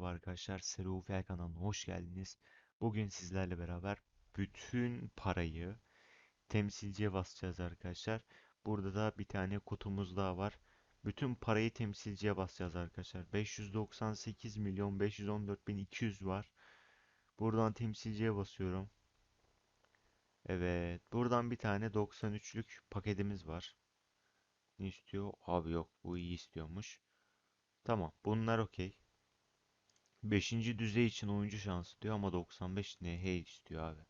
merhaba arkadaşlar. Seri UFL kanalına hoş geldiniz. Bugün sizlerle beraber bütün parayı temsilciye basacağız arkadaşlar. Burada da bir tane kutumuz daha var. Bütün parayı temsilciye basacağız arkadaşlar. 598 milyon 514 bin 200 var. Buradan temsilciye basıyorum. Evet. Buradan bir tane 93'lük paketimiz var. Ne istiyor? Abi yok bu iyi istiyormuş. Tamam bunlar okey. Beşinci düzey için oyuncu şansı diyor ama 95 NH istiyor abi.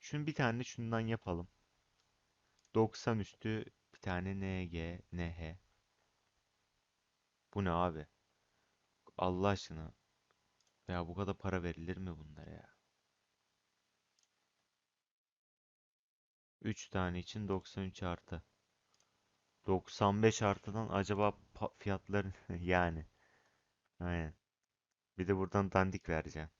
Şunu bir tane şundan yapalım. 90 üstü bir tane NG, NH. Bu ne abi? Allah aşkına. Ya bu kadar para verilir mi bunlara ya? 3 tane için 93 artı. 95 artıdan acaba pa- fiyatları yani. Aynen. Bir de buradan dandik vereceğim.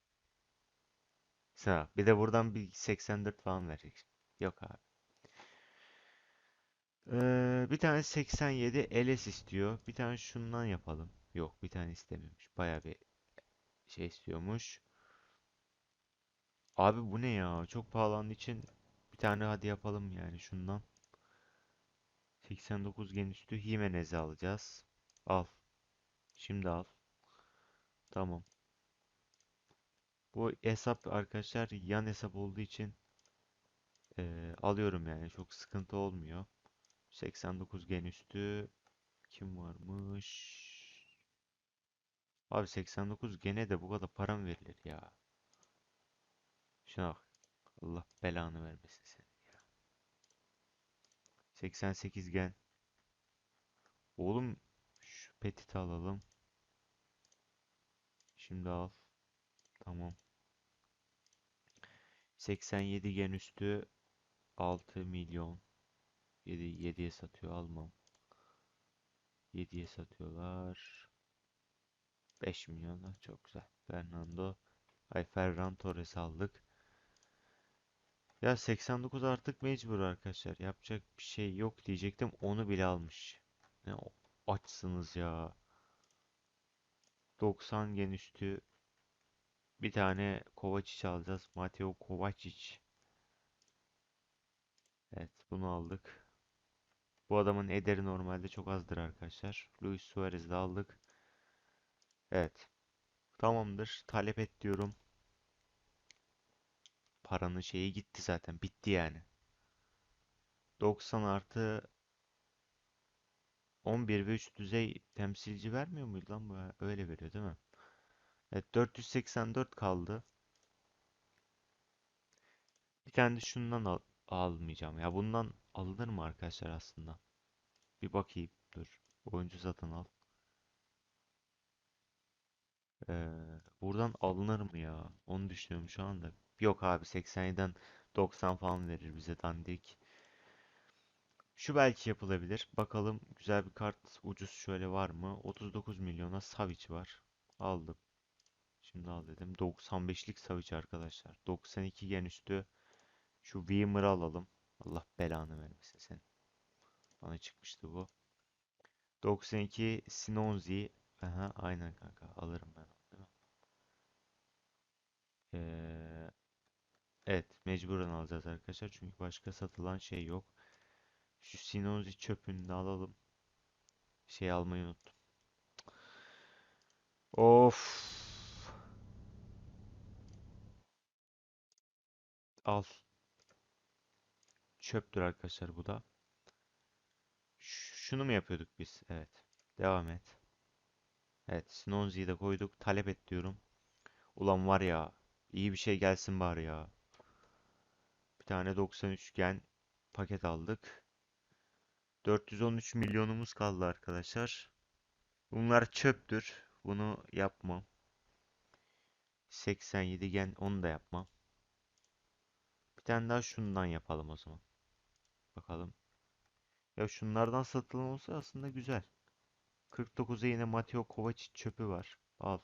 Sağ. Bir de buradan bir 84 falan verecek. Yok abi. Ee, bir tane 87 LS istiyor. Bir tane şundan yapalım. Yok bir tane istemiyormuş. Baya bir şey istiyormuş. Abi bu ne ya? Çok pahalandığı için bir tane hadi yapalım yani şundan. 89 gen üstü Jimenez'i alacağız. Al. Şimdi al. Tamam. Bu hesap arkadaşlar yan hesap olduğu için eee, alıyorum yani çok sıkıntı olmuyor. 89 gen üstü kim varmış? Abi 89 gene de bu kadar para mı verilir ya? Şuna bak. Allah belanı vermesin seni ya. 88 gen. Oğlum şu petiti alalım. Şimdi al. Tamam. 87 gen üstü 6 milyon. 7 7'ye satıyor almam. 7'ye satıyorlar. 5 milyona çok güzel. Fernando. Ay Ferran Torres aldık. Ya 89 artık mecbur arkadaşlar. Yapacak bir şey yok diyecektim. Onu bile almış. Ne açsınız ya. 90 gen üstü bir tane Kovacic alacağız. Mateo Kovacic. Evet bunu aldık. Bu adamın ederi normalde çok azdır arkadaşlar. Luis Suarez'i de aldık. Evet. Tamamdır. Talep et diyorum. Paranın şeyi gitti zaten. Bitti yani. 90 artı 11 ve 3 düzey temsilci vermiyor muydu lan bu? Öyle veriyor değil mi? Evet 484 kaldı. Bir tane de şundan al almayacağım. Ya bundan alınır mı arkadaşlar aslında? Bir bakayım. Dur. Oyuncu satın al. Ee, buradan alınır mı ya? Onu düşünüyorum şu anda. Yok abi 87'den 90 falan verir bize dandik. Şu belki yapılabilir. Bakalım güzel bir kart ucuz şöyle var mı? 39 milyona Savic var. Aldım. Şimdi al dedim. 95'lik Savic arkadaşlar. 92 gen üstü. Şu Weimer'ı alalım. Allah belanı vermesin senin. Bana çıkmıştı bu. 92 Sinonzi. Aha, aynen kanka. Alırım ben onu? Ee, evet. Mecburen alacağız arkadaşlar. Çünkü başka satılan şey yok. Şu Sinonzi çöpünü de alalım. Şey almayı unuttum. Of. Al. Çöptür arkadaşlar bu da. Şunu mu yapıyorduk biz? Evet. Devam et. Evet. Sinonzi'yi de koyduk. Talep et diyorum. Ulan var ya. iyi bir şey gelsin bari ya. Bir tane 93 gen paket aldık. 413 milyonumuz kaldı arkadaşlar. Bunlar çöptür. Bunu yapmam. 87 gen onu da yapmam. Bir tane daha şundan yapalım o zaman. Bakalım. Ya şunlardan satılan olsa aslında güzel. 49'a yine Mateo Kovacic çöpü var. Al.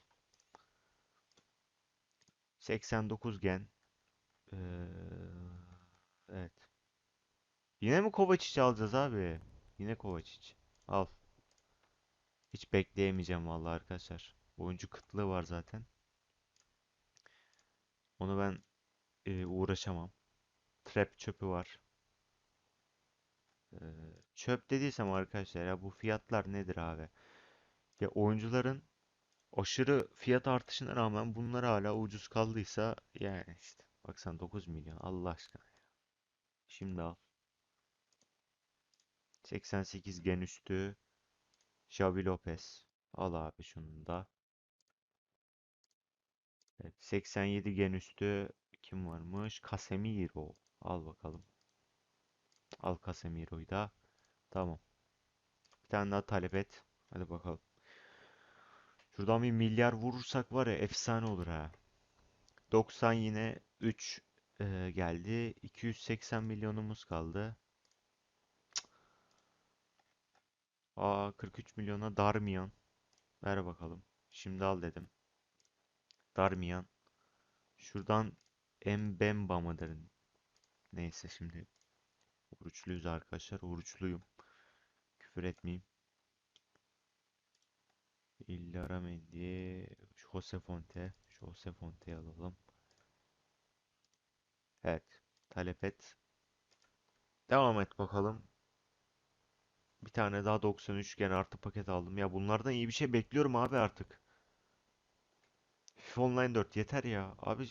89 gen. Ee, evet. Yine mi Kovacic alacağız abi? Yine Kovacic. Al. Hiç bekleyemeyeceğim vallahi arkadaşlar. Oyuncu kıtlığı var zaten. Onu ben e, uğraşamam. Trap çöpü var. Ee, çöp dediysem arkadaşlar ya bu fiyatlar nedir abi? Ya oyuncuların aşırı fiyat artışına rağmen bunlar hala ucuz kaldıysa yani işte baksan 9 milyon Allah aşkına. Şimdi al. 88 gen üstü Xavi Lopez. Al abi şunu da. Evet, 87 gen üstü kim varmış? Casemiro. Al bakalım. Al Casemiro'yu da. Tamam. Bir tane daha talep et. Hadi bakalım. Şuradan bir milyar vurursak var ya efsane olur ha. 90 yine 3 e, geldi. 280 milyonumuz kaldı. Aa 43 milyona Darmian. Ver bakalım. Şimdi al dedim. Darmian. Şuradan Mbemba mıdır? Neyse şimdi. Oruçluyuz arkadaşlar. Oruçluyum. Küfür etmeyeyim. İllara Mendy. Jose Fonte. Jose Fonte'yi alalım. Evet. Talep et. Devam et bakalım. Bir tane daha 93 gen artı paket aldım. Ya bunlardan iyi bir şey bekliyorum abi artık. FIFA Online 4 yeter ya. Abi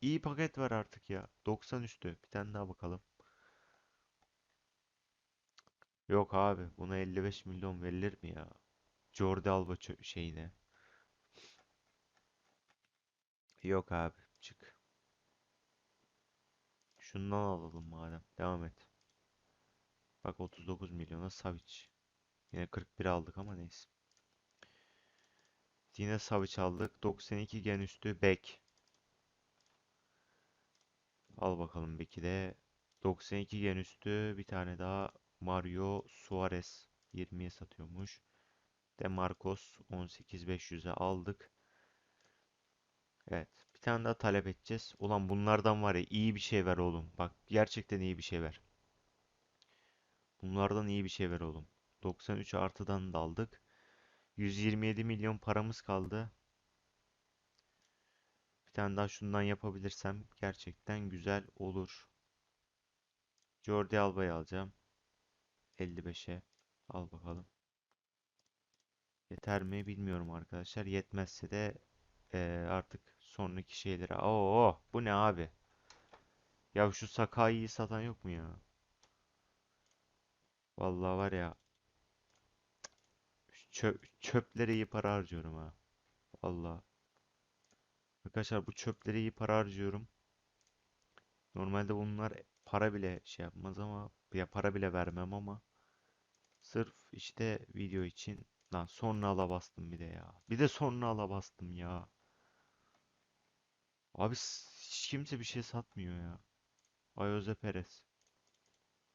iyi paket var artık ya. 90 üstü. Bir tane daha bakalım. Yok abi. Buna 55 milyon verilir mi ya? Jordi Alba şeyine. Yok abi. Çık. Şundan alalım madem. Devam et. Bak 39 milyona Savic. Yine 41 aldık ama neyse. Yine Savic aldık. 92 gen üstü bek. Al bakalım beki de. 92 gen üstü bir tane daha Mario Suarez 20'ye satıyormuş. Demarcos 18500'e aldık. Evet. Bir tane daha talep edeceğiz. Ulan bunlardan var ya iyi bir şey ver oğlum. Bak gerçekten iyi bir şey ver. Bunlardan iyi bir şey ver oğlum. 93 artıdan da aldık. 127 milyon paramız kaldı. Bir tane daha şundan yapabilirsem gerçekten güzel olur. Jordi Alba'yı alacağım. 55'e. Al bakalım. Yeter mi bilmiyorum arkadaşlar. Yetmezse de eee, artık sonraki şeylere. Oo, bu ne abi? Ya şu Sakai'yi satan yok mu ya? Vallahi var ya çöp, çöplere iyi para harcıyorum ha. Vallahi. Arkadaşlar bu çöplere iyi para harcıyorum. Normalde bunlar para bile şey yapmaz ama ya para bile vermem ama sırf işte video için lan sonra ala bastım bir de ya. Bir de sonra ala bastım ya. Abi hiç kimse bir şey satmıyor ya. Ayoze Perez.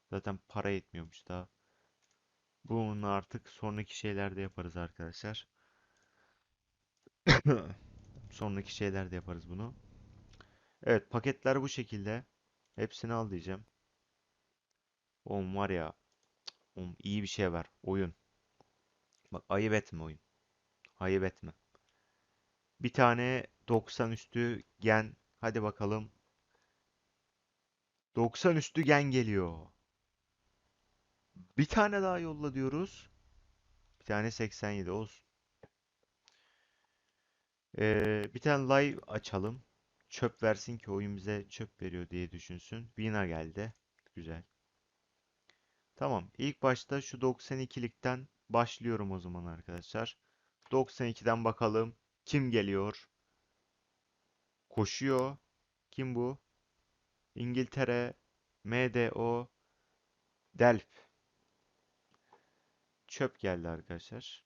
Zaten para yetmiyormuş daha. Bunu artık sonraki şeylerde yaparız arkadaşlar. Sonraki şeylerde yaparız bunu. Evet paketler bu şekilde. Hepsini al diyeceğim. Oğlum var ya. Oğlum iyi bir şey var. Oyun. Bak ayıp etme oyun. Ayıp etme. Bir tane 90 üstü gen. Hadi bakalım. 90 üstü gen geliyor. Bir tane daha yolla diyoruz. Bir tane 87 olsun. Ee, bir tane live açalım. Çöp versin ki oyun bize çöp veriyor diye düşünsün. Vina geldi. Güzel. Tamam. İlk başta şu 92'likten başlıyorum o zaman arkadaşlar. 92'den bakalım. Kim geliyor? Koşuyor. Kim bu? İngiltere. MDO. Delp. Çöp geldi arkadaşlar.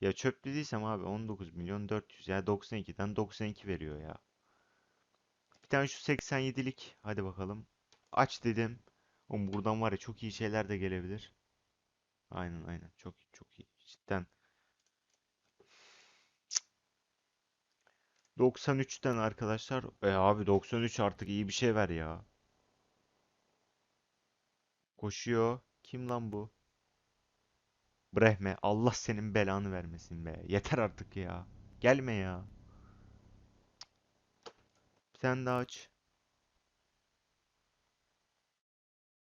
Ya çöp dediysem abi 19 milyon 400 ya 92'den 92 veriyor ya. Bir tane şu 87'lik hadi bakalım. Aç dedim. Oğlum buradan var ya çok iyi şeyler de gelebilir. Aynen aynen çok çok iyi. Cidden 93'ten arkadaşlar. E abi 93 artık iyi bir şey ver ya. Koşuyor. Kim lan bu? Brehme Allah senin belanı vermesin be. Yeter artık ya. Gelme ya. Bir tane daha aç.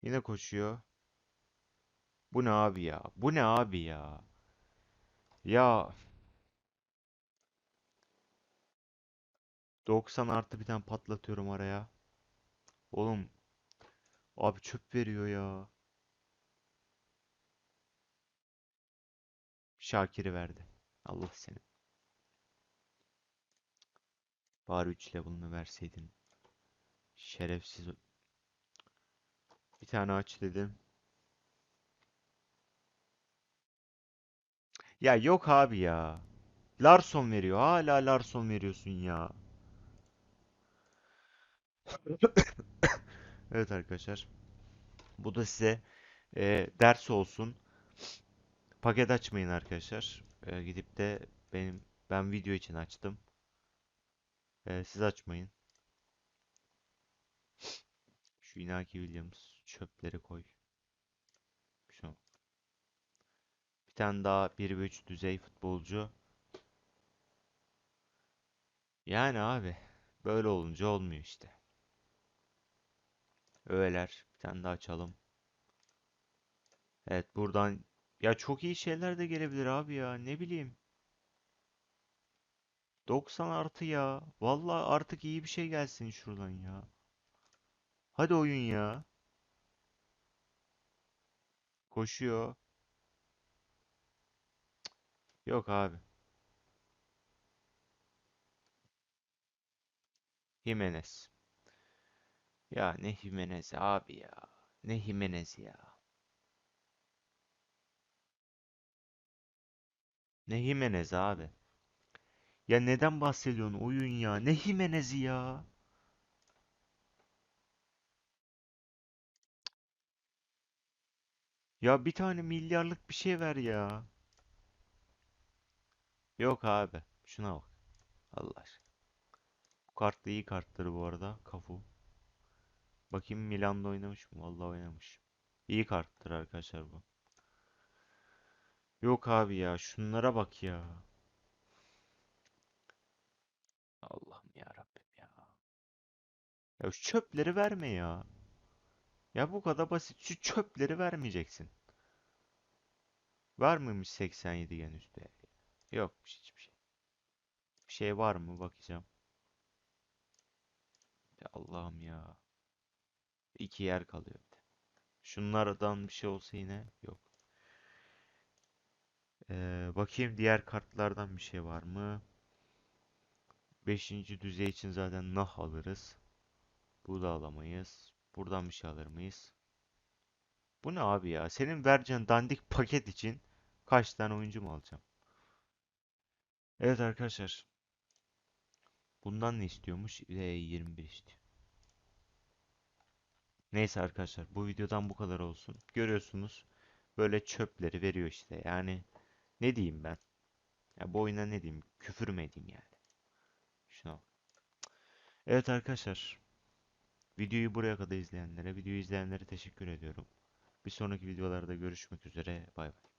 Yine koşuyor. Bu ne abi ya? Bu ne abi ya? Ya 90 artı bir tane patlatıyorum araya. Oğlum abi çöp veriyor ya. Şakir'i verdi. Allah seni. Bari 3 level'ını verseydin. Şerefsiz. Bir tane aç dedim. Ya yok abi ya. Larson veriyor. Hala Larson veriyorsun ya. Evet arkadaşlar. Bu da size e, ders olsun. Paket açmayın arkadaşlar. E, gidip de benim ben video için açtım. E, siz açmayın. Şu Inaki Williams çöpleri koy. Şu. Bir tane daha 1 ve 3 düzey futbolcu. Yani abi böyle olunca olmuyor işte. Öğeler. Bir tane daha açalım. Evet buradan ya çok iyi şeyler de gelebilir abi ya. Ne bileyim. 90 artı ya. Vallahi artık iyi bir şey gelsin şuradan ya. Hadi oyun ya. Koşuyor. Yok abi. Jimenez. Ya ne Jimenez abi ya. Ne Jimenez ya. Ne Jimenez abi. Ya neden bahsediyorsun oyun ya? Ne Jimenez'i ya? Ya bir tane milyarlık bir şey ver ya. Yok abi. Şuna bak. Allah aşkına. Bu kart da iyi kartları bu arada. Kafu. Bakayım Milan'da oynamış mı? Vallahi oynamış. İyi karttır arkadaşlar bu. Yok abi ya. Şunlara bak ya. Allah'ım ya Rabbim ya. Ya şu çöpleri verme ya. Ya bu kadar basit. Şu çöpleri vermeyeceksin. Var mıymış 87 gen üstü? Yokmuş hiçbir şey. Bir şey var mı? Bakacağım. Ya Allah'ım ya. İki yer kalıyor bir de. Şunlardan bir şey olsa yine yok. Ee, bakayım diğer kartlardan bir şey var mı? Beşinci düzey için zaten nah alırız. Bu da alamayız. Buradan bir şey alır mıyız? Bu ne abi ya? Senin vereceğin dandik paket için kaç tane oyuncu mu alacağım? Evet arkadaşlar. Bundan ne istiyormuş? De 21 istiyor. Neyse arkadaşlar bu videodan bu kadar olsun. Görüyorsunuz böyle çöpleri veriyor işte. Yani ne diyeyim ben? Ya bu oyuna ne diyeyim? Küfür mü edeyim yani? Şuna. Evet arkadaşlar. Videoyu buraya kadar izleyenlere, videoyu izleyenlere teşekkür ediyorum. Bir sonraki videolarda görüşmek üzere. Bay bay.